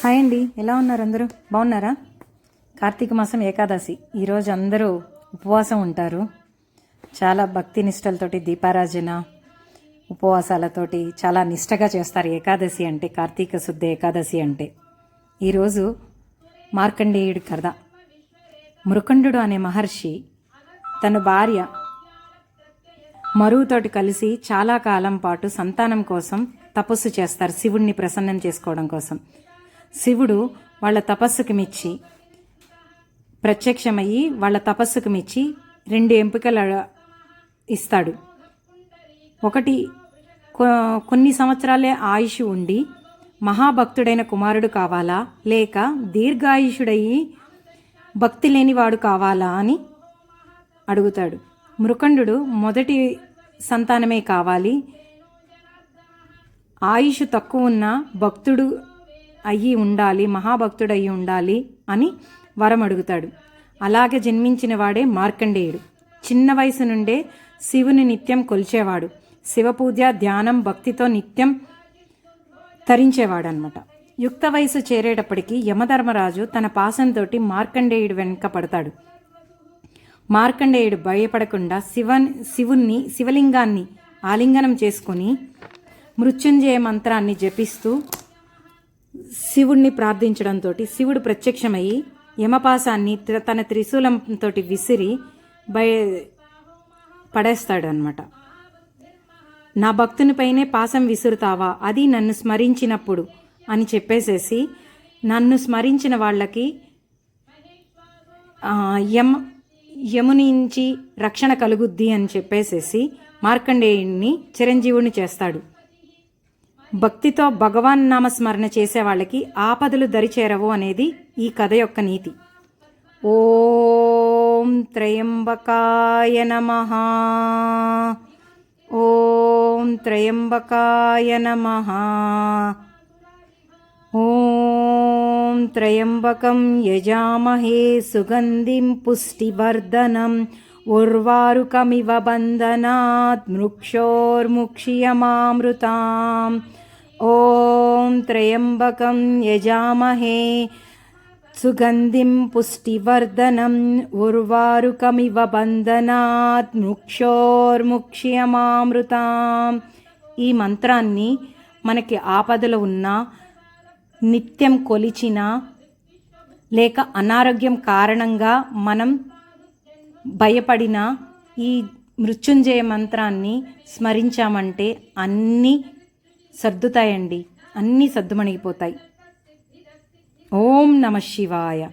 Hi అండి. ఎలా ఉన్నారు అందరూ? బాగున్నారా? కార్తీక మాసం ఏకాదశి. ఈరోజు అందరూ ఉపవాసం ఉంటారు. చాలా భక్తి నిష్టలతోటి దీపారాజన ఉపవాసాలతోటి చాలా నిష్టగా చేస్తారు ఏకాదశి అంటే కార్తీక శుద్ధ ఏకాదశి అంటే. ఈరోజు మార్కండేయుడి కథ. మృకండు అనే మహర్షి తన భార్య మరువుతోటి కలిసి చాలా కాలం పాటు సంతానం కోసం తపస్సు చేస్తారు శివుణ్ణి ప్రసన్నం చేసుకోవడం కోసం. శివుడు వాళ్ళ తపస్సుకు మెచ్చి ప్రత్యక్షమయ్యి వాళ్ళ తపస్సుకు మెచ్చి రెండు ఎంపికలు ఇస్తాడు. ఒకటి కొ- కొన్ని సంవత్సరాలే ఆయుష్ ఉండి మహాభక్తుడైన కుమారుడు కావాలా? లేక దీర్ఘాయుషుడయ్యి భక్తి లేనివాడు కావాలా అని అడుగుతాడు. మృకండు మొదటి సంతానమే కావాలి. ఆయుష్ తక్కువ ఉన్న భక్తుడు అయ్యి ఉండాలి మహాభక్తుడయ్యి ఉండాలి అని వరం అడుగుతాడు. అలాగే జన్మించిన వాడే మార్కండేయుడు. చిన్న వయసు నుండే శివుని నిత్యం కొలిచేవాడు. శివపూజ ధ్యానం భక్తితో నిత్యం తరించేవాడనమాట యుక్త వయసు చేరేటప్పటికి యమధర్మరాజు తన పాసంతోటి మార్కండేయుడు వెనుక పడతాడు. మార్కండేయుడు భయపడకుండా శివన్ శివుణ్ణి శివలింగాన్ని ఆలింగనం చేసుకుని మృత్యుంజయ మంత్రాన్ని జపిస్తూ శివుణ్ణి ప్రార్థించడంతో శివుడు ప్రత్యక్షమయ్యి యమపాసాన్ని త్ర- తన త్రిశూలంతో విసిరి బయ పడేస్తాడు అనమాట నా భక్తునిపైనే పాసం విసురుతావా? అది నన్ను స్మరించినప్పుడు అని చెప్పేసేసి నన్ను స్మరించిన వాళ్ళకి యమ యమునించి రక్షణ కలుగుద్ది అని చెప్పేసేసి మార్కండేయుణ్ణి చిరంజీవుని చేస్తాడు. భక్తితో భగవాన్ నామస్మరణ చేసే వాళ్ళకి ఆపదలు దరిచేరవు అనేది ఈ కథ యొక్క నీతి. ఓం త్రయంబకాయ నమ. ఓం త్రయంబకాయ నమ. ఓం త్రయంబకం యజామహే సుగంధిం పుష్టివర్ధనం. ఉర్వారుకమివ బంధనాత్ మృక్షోర్ముక్ష్యమామృతాం ఓం త్రయంబకం యజామహే సుగంధిం పుష్టివర్ధనం ఉర్వారుకమివ బంధనాత్ మృక్షోర్ముక్ష్యమామృతాం ఈ మంత్రాన్ని మనకి ఆపదలు ఉన్న నిత్యం కొలిచిన లేక అనారోగ్యం కారణంగా మనం భయపడిన ఈ మృత్యుంజయ మంత్రాన్ని స్మరించామంటే అన్నీ సర్దుతాయండి. అన్నీ సర్దుమణిగిపోతాయి. ఓం నమ శివాయ.